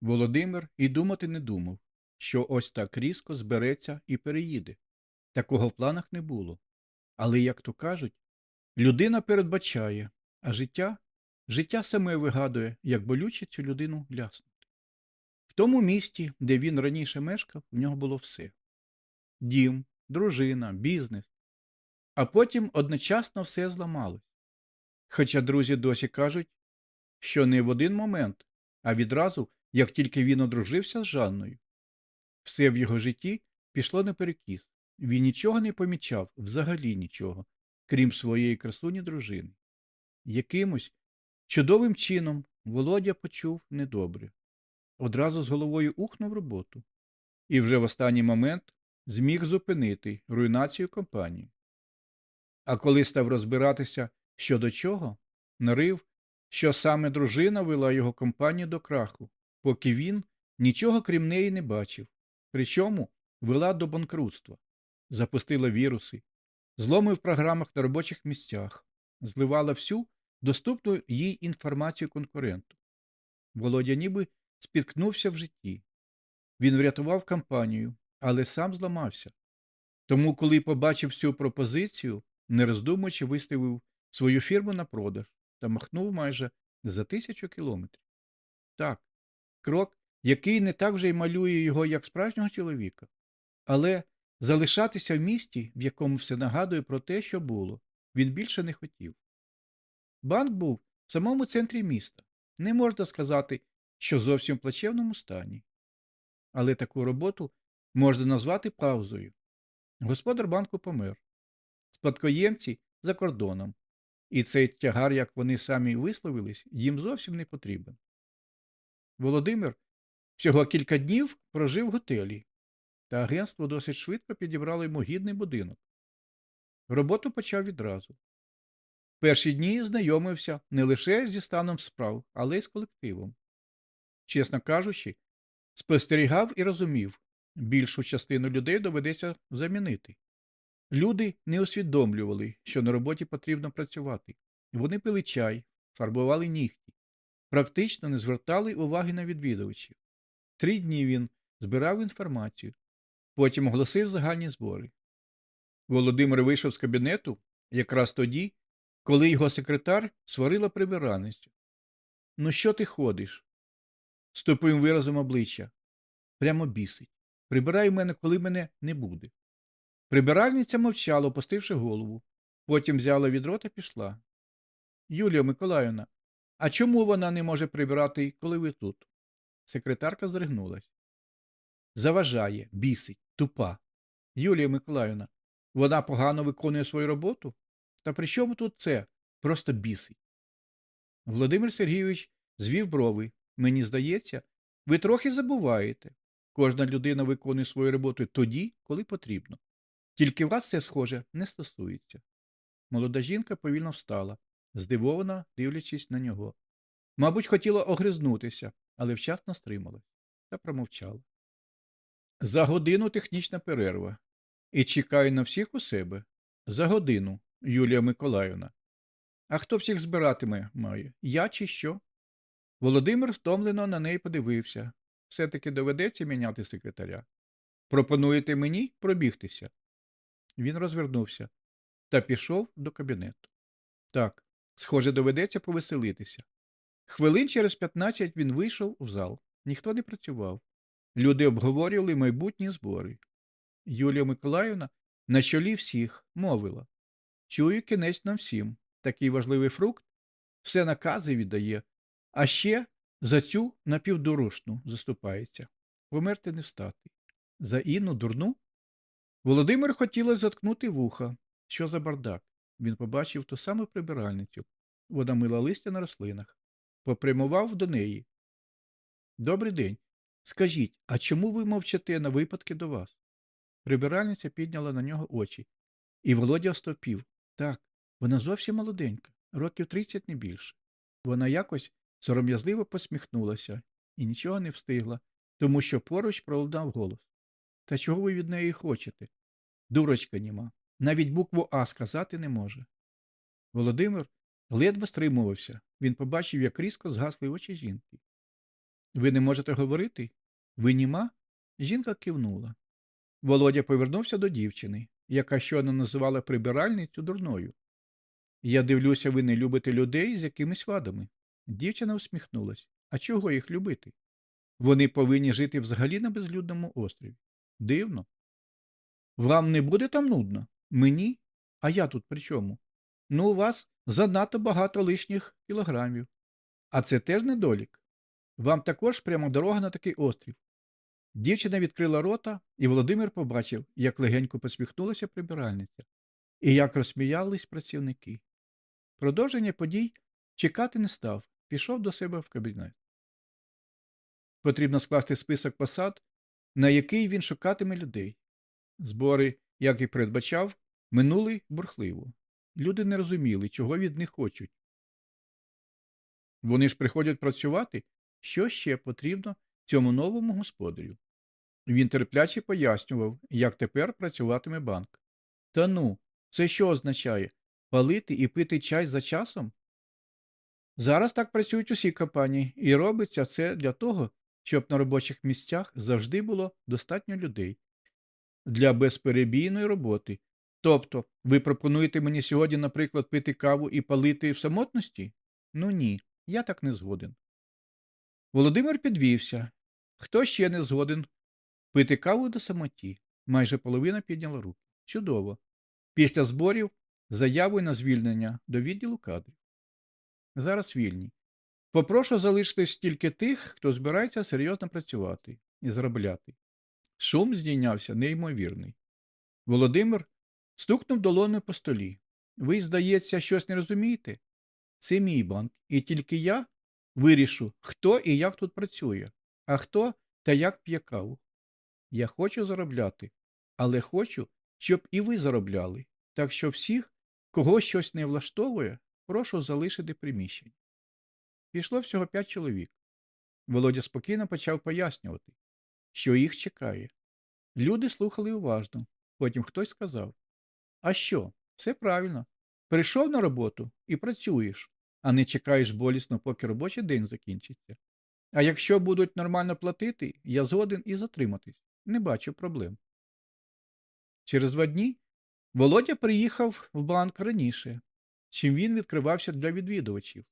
Володимир і думати не думав, що ось так різко збереться і переїде. Такого в планах не було. Але, як то кажуть, людина передбачає, а життя життя саме вигадує, як болюче цю людину ляснути. В тому місті, де він раніше мешкав, в нього було все дім, дружина, бізнес. А потім одночасно все зламалось. Хоча друзі досі кажуть, що не в один момент, а відразу, як тільки він одружився з Жанною. Все в його житті пішло наперекіс. Він нічого не помічав, взагалі нічого, крім своєї красуні дружини. Якимось чудовим чином Володя почув недобре. Одразу з головою ухнув роботу. І вже в останній момент зміг зупинити руйнацію компанії. А коли став розбиратися що до чого, нарив, що саме дружина вела його компанію до краху, поки він нічого крім неї не бачив, причому вела до банкрутства, запустила віруси, зломи в програмах на робочих місцях, зливала всю доступну їй інформацію конкуренту. Володя ніби спіткнувся в житті. Він врятував компанію, але сам зламався. Тому, коли побачив цю пропозицію, не роздумуючи, виставив свою фірму на продаж та махнув майже за тисячу кілометрів. Так, крок, який не так вже й малює його як справжнього чоловіка, але залишатися в місті, в якому все нагадує про те, що було, він більше не хотів. Банк був в самому центрі міста. Не можна сказати, що зовсім в плачевному стані. Але таку роботу можна назвати паузою. Господар банку помер. Спадкоємці за кордоном. І цей тягар, як вони самі висловились, їм зовсім не потрібен. Володимир всього кілька днів прожив в готелі, та агентство досить швидко підібрало йому гідний будинок. Роботу почав відразу. Перші дні знайомився не лише зі станом справ, але й з колективом. Чесно кажучи, спостерігав і розумів, більшу частину людей доведеться замінити. Люди не усвідомлювали, що на роботі потрібно працювати. Вони пили чай, фарбували нігті, практично не звертали уваги на відвідувачів. Три дні він збирав інформацію, потім оголосив загальні збори. Володимир вийшов з кабінету якраз тоді, коли його секретар сварила прибиральницю. Ну, що ти ходиш? з тупим виразом обличчя. Прямо бісить. Прибирай мене, коли мене не буде. Прибиральниця мовчала, опустивши голову. Потім взяла відро та пішла. Юлія Миколаївна, а чому вона не може прибирати, коли ви тут? Секретарка здригнулась. Заважає, бісить, тупа. Юлія Миколаївна, вона погано виконує свою роботу? Та при чому тут це? Просто бісить. Володимир Сергійович звів брови. Мені здається, ви трохи забуваєте. Кожна людина виконує свою роботу тоді, коли потрібно. Тільки вас це, схоже, не стосується. Молода жінка повільно встала, здивована, дивлячись на нього. Мабуть, хотіла огризнутися, але вчасно стрималась та промовчала. За годину технічна перерва. І чекаю на всіх у себе. За годину, Юлія Миколаївна. А хто всіх збиратиме має? Я чи що? Володимир втомлено на неї подивився. Все-таки доведеться міняти секретаря. Пропонуєте мені пробігтися? Він розвернувся та пішов до кабінету. Так, схоже, доведеться повеселитися. Хвилин через 15 він вийшов в зал. Ніхто не працював. Люди обговорювали майбутні збори. Юлія Миколаївна на чолі всіх мовила Чую кінець нам всім. Такий важливий фрукт все накази віддає, а ще за цю напівдорожну заступається. Померти не встати. За Інну дурну? Володимир хотіла заткнути вуха. Що за бардак? Він побачив ту саму прибиральницю. Вона мила листя на рослинах. Попрямував до неї. Добрий день. Скажіть, а чому ви мовчите на випадки до вас? Прибиральниця підняла на нього очі. І Володя остовпів. Так, вона зовсім молоденька, років тридцять не більше. Вона якось сором'язливо посміхнулася і нічого не встигла, тому що поруч пролунав голос. Та чого ви від неї хочете? Дурочка німа. Навіть букву А сказати не може. Володимир ледве стримувався. Він побачив, як різко згасли очі жінки. Ви не можете говорити? Ви німа? Жінка кивнула. Володя повернувся до дівчини, яка щойно називала прибиральницю дурною. Я дивлюся, ви не любите людей з якимись вадами. Дівчина усміхнулась. А чого їх любити? Вони повинні жити взагалі на безлюдному острові. Дивно. Вам не буде там нудно? Мені? А я тут при чому? Ну, у вас занадто багато лишніх кілограмів. А це теж недолік. Вам також прямо дорога на такий острів. Дівчина відкрила рота, і Володимир побачив, як легенько посміхнулася прибиральниця, і як розсміялись працівники. Продовження подій чекати не став, пішов до себе в кабінет. Потрібно скласти список посад, на який він шукатиме людей. Збори, як і передбачав, минули бурхливо. Люди не розуміли, чого від них хочуть. Вони ж приходять працювати, що ще потрібно цьому новому господарю. Він терпляче пояснював, як тепер працюватиме банк. Та ну, це що означає? Палити і пити чай за часом? Зараз так працюють усі компанії, і робиться це для того, щоб на робочих місцях завжди було достатньо людей для безперебійної роботи. Тобто, ви пропонуєте мені сьогодні, наприклад, пити каву і палити в самотності? Ну ні, я так не згоден. Володимир підвівся. Хто ще не згоден пити каву до самоті? Майже половина підняла руки. Чудово. Після зборів заявою на звільнення до відділу кадрів. Зараз вільні. Попрошу залишитись тільки тих, хто збирається серйозно працювати і заробляти. Шум здійнявся неймовірний. Володимир стукнув долоною по столі. Ви, здається, щось не розумієте? Це мій банк, і тільки я вирішу, хто і як тут працює, а хто та як п'є каву. Я хочу заробляти, але хочу, щоб і ви заробляли. Так що всіх, кого щось не влаштовує, прошу залишити приміщення. Пішло всього п'ять чоловік. Володя спокійно почав пояснювати, що їх чекає. Люди слухали уважно. Потім хтось сказав А що? Все правильно. Прийшов на роботу і працюєш, а не чекаєш болісно, поки робочий день закінчиться. А якщо будуть нормально платити, я згоден і затриматись. Не бачу проблем. Через два дні Володя приїхав в банк раніше, чим він відкривався для відвідувачів.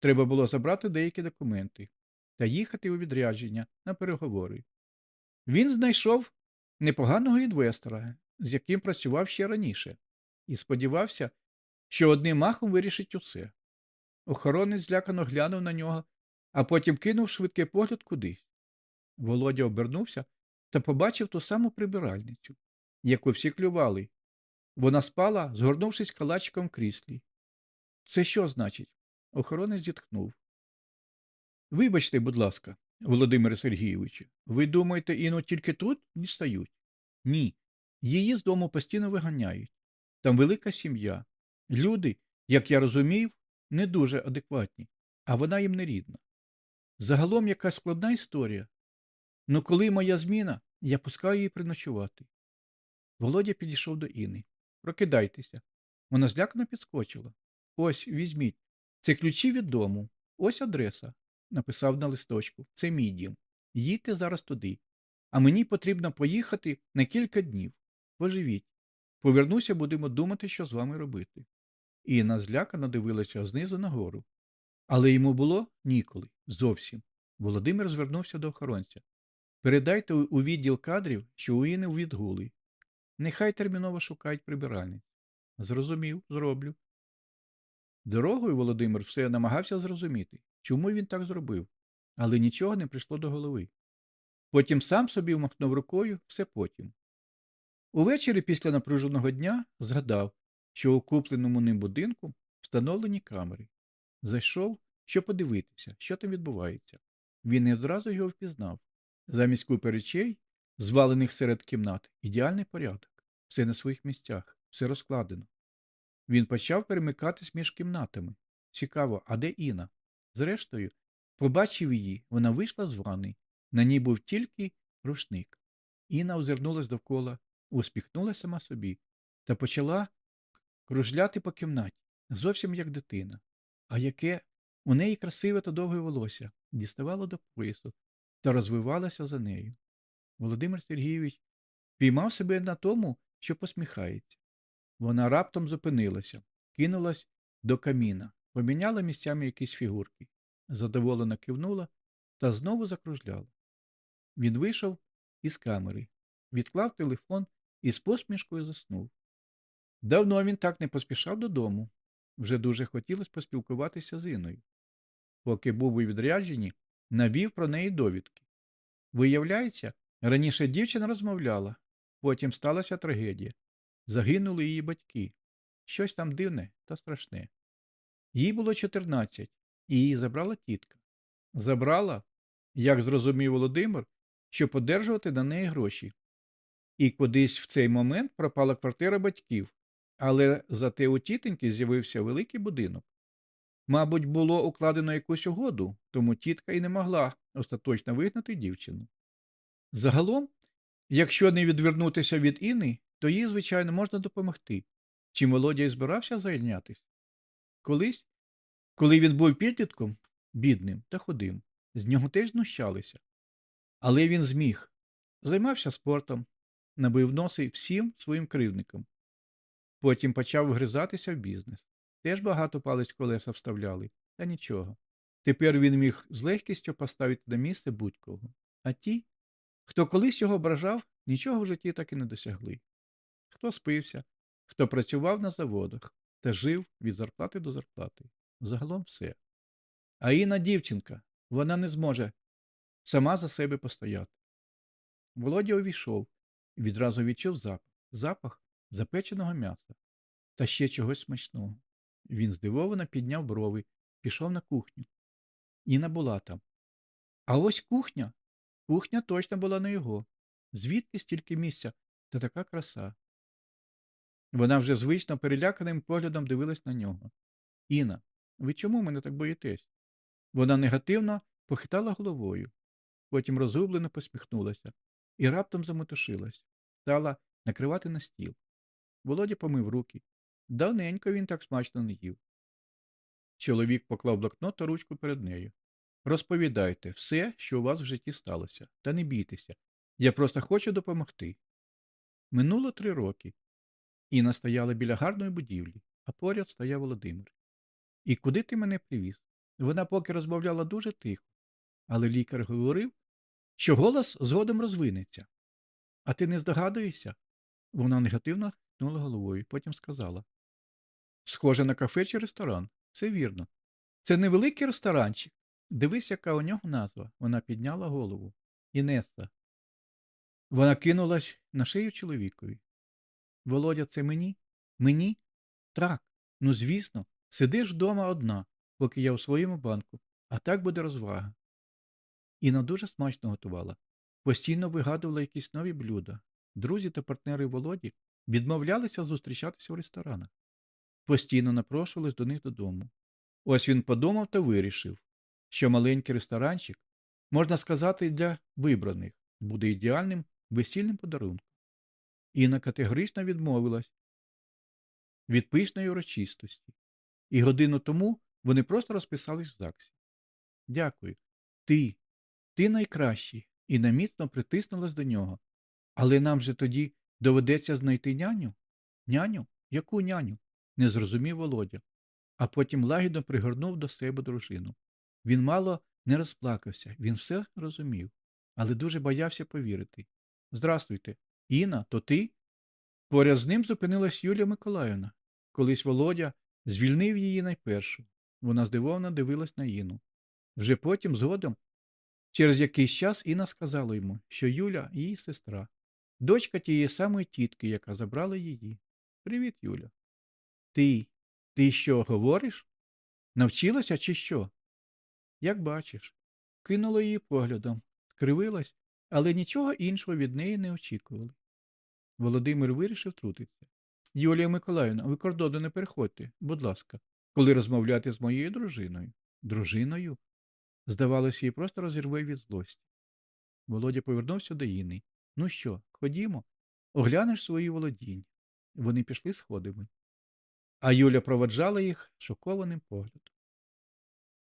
Треба було забрати деякі документи та їхати у відрядження на переговори. Він знайшов непоганого інвестора, з яким працював ще раніше, і сподівався, що одним махом вирішить усе. Охоронець злякано глянув на нього, а потім кинув швидкий погляд кудись. Володя обернувся та побачив ту саму прибиральницю, яку всі клювали. Вона спала, згорнувшись калачиком в кріслі. Це що значить? Охоронець зітхнув. Вибачте, будь ласка, Володимире Сергійовичу, ви думаєте, Іну тільки тут дістають? Ні. Її з дому постійно виганяють. Там велика сім'я. Люди, як я розумів, не дуже адекватні, а вона їм не рідна. Загалом якась складна історія. Ну коли моя зміна, я пускаю її приночувати. Володя підійшов до Іни. Прокидайтеся. Вона злякано підскочила. Ось, візьміть. Це ключі від дому. Ось адреса. Написав на листочку. Це мій дім. Їдьте зараз туди. А мені потрібно поїхати на кілька днів. Поживіть. Повернуся, будемо думати, що з вами робити. Інна злякано дивилася знизу нагору. Але йому було ніколи. Зовсім. Володимир звернувся до охоронця. Передайте у відділ кадрів, що у Іни відгули. Нехай терміново шукають прибиральниць. Зрозумів, зроблю. Дорогою Володимир все намагався зрозуміти, чому він так зробив, але нічого не прийшло до голови. Потім сам собі вмахнув рукою все потім. Увечері після напруженого дня згадав, що у купленому ним будинку встановлені камери. Зайшов, щоб подивитися, що там відбувається. Він не одразу його впізнав. Замість купи речей, звалених серед кімнат, ідеальний порядок, все на своїх місцях, все розкладено. Він почав перемикатись між кімнатами. Цікаво, а де Іна? Зрештою, побачив її, вона вийшла з ванни. На ній був тільки рушник. Інна озирнулась довкола, успіхнулася сама собі та почала кружляти по кімнаті, зовсім як дитина. А яке у неї красиве та довге волосся, діставало до поясу та розвивалася за нею. Володимир Сергійович піймав себе на тому, що посміхається. Вона раптом зупинилася, кинулась до каміна, поміняла місцями якісь фігурки, задоволено кивнула та знову закружляла. Він вийшов із камери, відклав телефон і з посмішкою заснув. Давно він так не поспішав додому. Вже дуже хотілося поспілкуватися з Іною. Поки був у відрядженні, навів про неї довідки. Виявляється, раніше дівчина розмовляла, потім сталася трагедія. Загинули її батьки. Щось там дивне та страшне. Їй було 14, і її забрала тітка. Забрала, як зрозумів Володимир, щоб одержувати на неї гроші. І кудись в цей момент пропала квартира батьків, але зате у тітеньки з'явився великий будинок. Мабуть, було укладено якусь угоду, тому тітка і не могла остаточно вигнати дівчину. Загалом, якщо не відвернутися від Іни, то їй, звичайно, можна допомогти, чим Володя і збирався зайнятися. Колись, коли він був підлітком, бідним та худим, з нього теж знущалися. Але він зміг, займався спортом, набив носи всім своїм кривдникам. Потім почав вгризатися в бізнес. Теж багато палець колеса вставляли, та нічого. Тепер він міг з легкістю поставити на місце будь-кого. А ті, хто колись його ображав, нічого в житті так і не досягли. Хто спився, хто працював на заводах та жив від зарплати до зарплати. Загалом все. А Інна дівчинка, вона не зможе сама за себе постояти. Володя увійшов і відразу відчув запах, запах запеченого м'яса та ще чогось смачного. Він здивовано підняв брови, пішов на кухню. Інна була там. А ось кухня. Кухня точно була не його. Звідки стільки місця та така краса. Вона вже звично переляканим поглядом дивилась на нього. Інна, ви чому мене так боїтесь? Вона негативно похитала головою, потім розгублено посміхнулася і раптом замотушилась, стала накривати на стіл. Володя помив руки. Давненько він так смачно не їв. Чоловік поклав блокнот та ручку перед нею. Розповідайте все, що у вас в житті сталося, та не бійтеся. Я просто хочу допомогти. Минуло три роки. Інна стояла біля гарної будівлі, а поряд стояв Володимир. І куди ти мене привіз? Вона поки розмовляла дуже тихо, але лікар говорив, що голос згодом розвинеться. А ти не здогадуєшся? Вона негативно хитнула головою, потім сказала Схоже на кафе чи ресторан. Це вірно. Це невеликий ресторанчик. Дивись, яка у нього назва. Вона підняла голову. Інеса. Вона кинулась на шию чоловікові. Володя, це мені? Мені? Так. Ну, звісно, сидиш вдома одна, поки я у своєму банку, а так буде розвага. Інна дуже смачно готувала. Постійно вигадувала якісь нові блюда. Друзі та партнери Володі відмовлялися зустрічатися в ресторанах. Постійно напрошувались до них додому. Ось він подумав та вирішив, що маленький ресторанчик, можна сказати, для вибраних, буде ідеальним весільним подарунком. Інна категорично відмовилась від пишної урочистості, і годину тому вони просто розписались в ЗАГСі. Дякую. Ти, ти найкращий, і наміцно притиснулась до нього. Але нам же тоді доведеться знайти няню? Няню? Яку няню? не зрозумів Володя, а потім лагідно пригорнув до себе дружину. Він мало не розплакався, він все розумів, але дуже боявся повірити. Здрастуйте, Інна, то ти? Поряд з ним зупинилась Юлія Миколаївна. Колись Володя звільнив її найпершу. Вона здивовано дивилась на Інну. Вже потім, згодом, через якийсь час Інна сказала йому, що Юля її сестра, дочка тієї самої тітки, яка забрала її. Привіт, Юля. Ти, ти що, говориш? Навчилася чи що? Як бачиш, кинула її поглядом, скривилась, але нічого іншого від неї не очікували. Володимир вирішив трутитися. Юлія Миколаївна, ви кордону не переходьте, будь ласка, коли розмовляти з моєю дружиною. Дружиною? Здавалося, її просто розірве від злості. Володя повернувся до Іни. Ну що, ходімо, оглянеш свої володіння. Вони пішли сходами а Юля проваджала їх шокованим поглядом.